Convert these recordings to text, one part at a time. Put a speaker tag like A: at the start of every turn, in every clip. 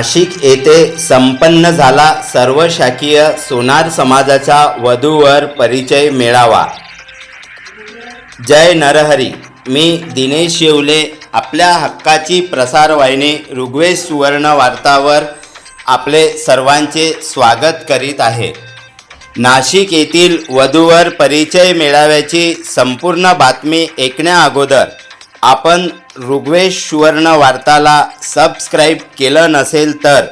A: नाशिक येथे संपन्न झाला सर्व शाखीय सोनार समाजाचा वधूवर परिचय मेळावा. जय नरहरी. मी दिनेश येवले. आपल्या हक्काची प्रसारवाहिनी ऋग्वेद सुवर्ण वार्तावर आपले सर्वांचे स्वागत करीत आहे. नाशिक येथील वधूवर परिचय मेळाव्याची संपूर्ण बातमी ऐकण्याअगोदर आपण ऋग्वेश सुवर्ण वार्ताला सबस्क्राईब केलं नसेल तर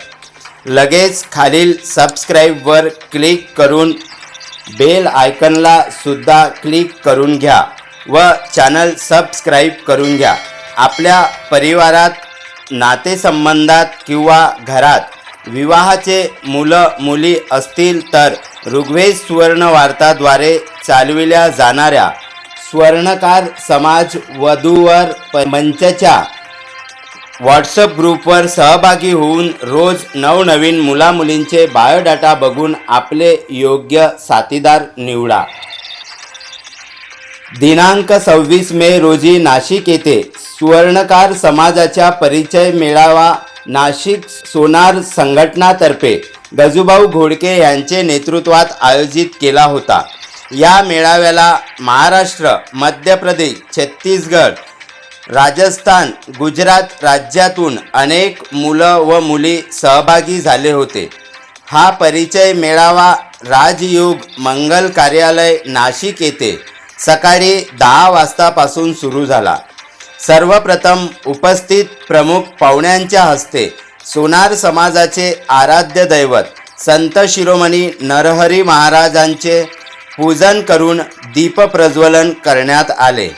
A: लगेच खालील सबस्क्राईबवर क्लिक करून बेल आयकनला सुद्धा क्लिक करून घ्या व चॅनल सबस्क्राईब करून घ्या. आपल्या परिवारात नातेसंबंधात किंवा घरात विवाहाचे मुलं मुली असतील तर ऋग्वेद सुवर्ण वार्ताद्वारे चालविल्या जाणाऱ्या स्वर्णकार समाज वधूवर मंचच्या व्हॉट्सअप ग्रुपवर सहभागी होऊन रोज नवनवीन मुलामुलींचे बायोडाटा बघून आपले योग्य साथीदार निवडा. दिनांक सव्वीस मे रोजी नाशिक येथे सुवर्णकार समाजाच्या परिचय मेळावा नाशिक सोनार संघटनातर्फे गजूभाऊ घोडके यांचे नेतृत्वात आयोजित केला होता. या मेळाव्याला महाराष्ट्र मध्य प्रदेश छत्तीसगड राजस्थान गुजरात राज्यातून अनेक मुलं व मुली सहभागी झाले होते. हा परिचय मेळावा राजयोग मंगल कार्यालय नाशिक येथे सकाळी दहा वाजतापासून सुरू झाला. सर्वप्रथम उपस्थित प्रमुख पाहुण्यांच्या हस्ते सोनार समाजाचे आराध्य दैवत संत शिरोमणी नरहरी महाराजांचे पूजन करून दीपप्रज्वलन करण्यात आले.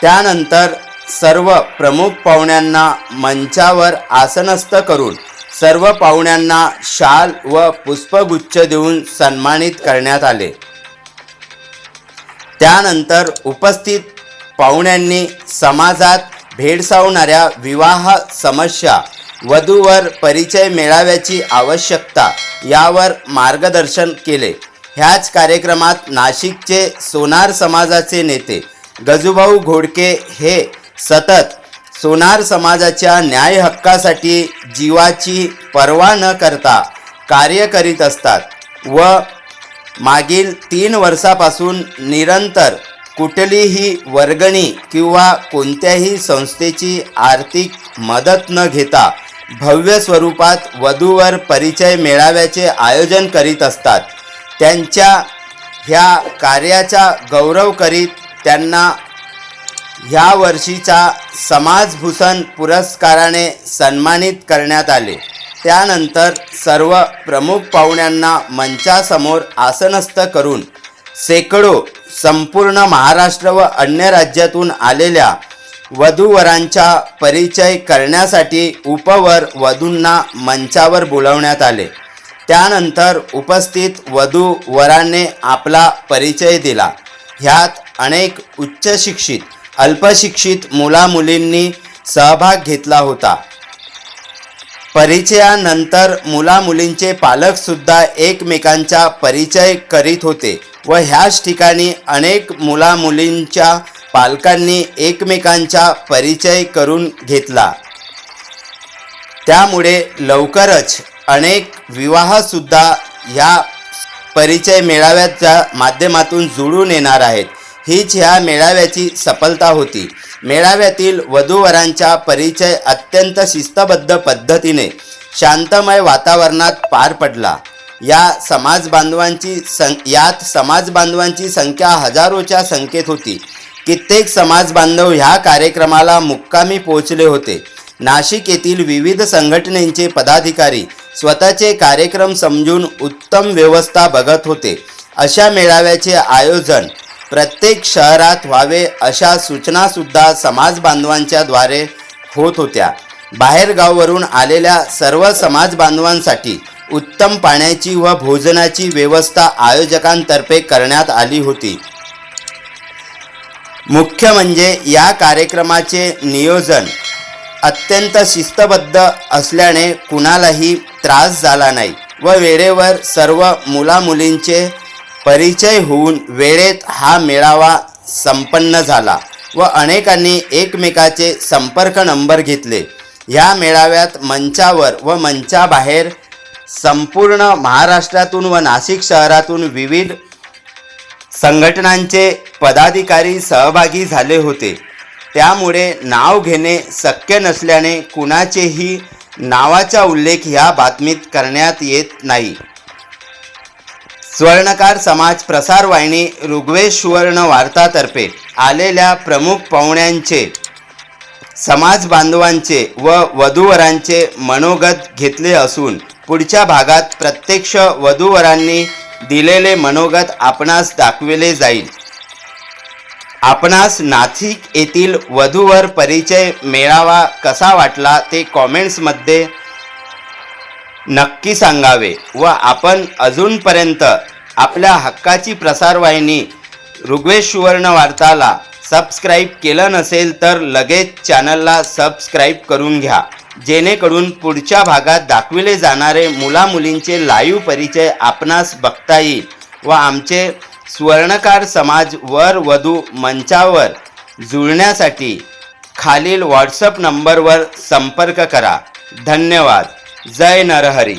A: त्यानंतर सर्व प्रमुख पाहुण्यांना मंचावर आसनस्थ करून सर्व पाहुण्यांना शाल व पुष्पगुच्छ देऊन सन्मानित करण्यात आले. त्यानंतर उपस्थित पाहुण्यांनी समाजात भेडसावणाऱ्या विवाह समस्या वधूवर परिचय मेळाव्याची आवश्यकता यावर मार्गदर्शन केले. ह्याच कार्यक्रमात नाशिकचे सोनार समाजाचे नेते गजूभाऊ घोडके हे सतत सोनार समाजाच्या न्याय हक्कासाठी जीवाची पर्वा न करता कार्य करीत असतात व मागील तीन वर्षापासून निरंतर कुठलीही वर्गणी किंवा कोणत्याही संस्थेची आर्थिक मदत न घेता भव्य स्वरूपात वधूवर परिचय मेळाव्याचे आयोजन करीत असतात. त्यांच्या ह्या कार्याचा गौरव करीत त्यांना ह्या वर्षीचा समाजभूषण पुरस्काराने सन्मानित करण्यात आले. त्यानंतर सर्व प्रमुख पाहुण्यांना मंचासमोर आसनस्थ करून शेकडो संपूर्ण महाराष्ट्र व अन्य राज्यातून आलेल्या वधूवरांचा परिचय करण्यासाठी उपवर वधूंना मंचावर बोलवण्यात आले. त्यानंतर उपस्थित वधू वरांनी आपला परिचय दिला. ह्यात अनेक उच्च शिक्षित अल्पशिक्षित मुलामुलींनी सहभाग घेतला होता. परिचयानंतर मुलामुलींचे पालकसुद्धा एकमेकांचा परिचय करीत होते व ह्याच ठिकाणी अनेक मुलामुलींच्या पालकांनी एकमेकांचा परिचय करून घेतला. त्यामुळे लवकरच अनेक विवाहसुद्धा ह्या परिचय मेळाव्याच्या माध्यमातून जुळून येणार आहेत. हीच ह्या मेळाव्याची सफलता होती. मेळाव्यातील वधूवरांचा परिचय अत्यंत शिस्तबद्ध पद्धतीने शांतमय वातावरणात पार पडला. या समाज बांधवांची सं यात समाज बांधवांची संख्या हजारोच्या संख्येत होती. कित्येक समाज बांधव ह्या कार्यक्रमाला मुक्कामी पोहोचले होते. नाशिक येथील विविध संघटनेचे पदाधिकारी स्वतःचे कार्यक्रम समजून उत्तम व्यवस्था बघत होते. अशा मेळाव्याचे आयोजन प्रत्येक शहरात व्हावे अशा सूचनासुद्धा समाज बांधवांच्या द्वारे होत होत्या. बाहेरगाववरून आलेल्या सर्व समाज बांधवांसाठी उत्तम पाण्याची व भोजनाची व्यवस्था आयोजकांतर्फे करण्यात आली होती. मुख्य म्हणजे या कार्यक्रमाचे नियोजन अत्यंत शिस्तबद्ध असल्याने कुणालाही त्रास झाला नाही व वेळेवर सर्व मुलामुलींचे परिचय होऊन वेळेत हा मेळावा संपन्न झाला व अनेकांनी एकमेकाचे संपर्क नंबर घेतले. ह्या मेळाव्यात मंचावर व मंचाबाहेर संपूर्ण महाराष्ट्रातून व नाशिक शहरातून विविध संघटनांचे पदाधिकारी सहभागी झाले होते. त्यामुळे नाव घेणे शक्य नसल्याने कुणाचेही नावाचा उल्लेख ह्या बातमीत करण्यात येत नाही. स्वर्णकार समाज प्रसार वाहिनी ऋग्वेश सुवर्ण वार्तातर्फे आलेल्या प्रमुख पाहुण्यांचे समाज बांधवांचे व वधूवरांचे मनोगत घेतले असून पुढच्या भागात प्रत्यक्ष वधूवरांनी दिलेले मनोगत आपणास दाखविले जाईल. आपणास नाथिक येथील वधूवर परिचय मेळावा कसा वाटला ते कॉमेंट्समध्ये नक्की सांगावे व आपण अजूनपर्यंत आपल्या हक्काची प्रसारवाहिनी ऋग्वेश सुवर्ण वार्ताला सबस्क्राईब केलं नसेल तर लगेच चॅनलला सबस्क्राईब करून घ्या. जेणेकरून पुढच्या भागात दाखविले जाणारे मुलामुलींचे लाईव्ह परिचय आपणास बघता येईल व आमचे स्वर्णकार समाज वर वधू मंचावर जुळण्यासाठी खालील व्हॉट्सअप नंबरवर संपर्क करा. धन्यवाद. जय नरहरी.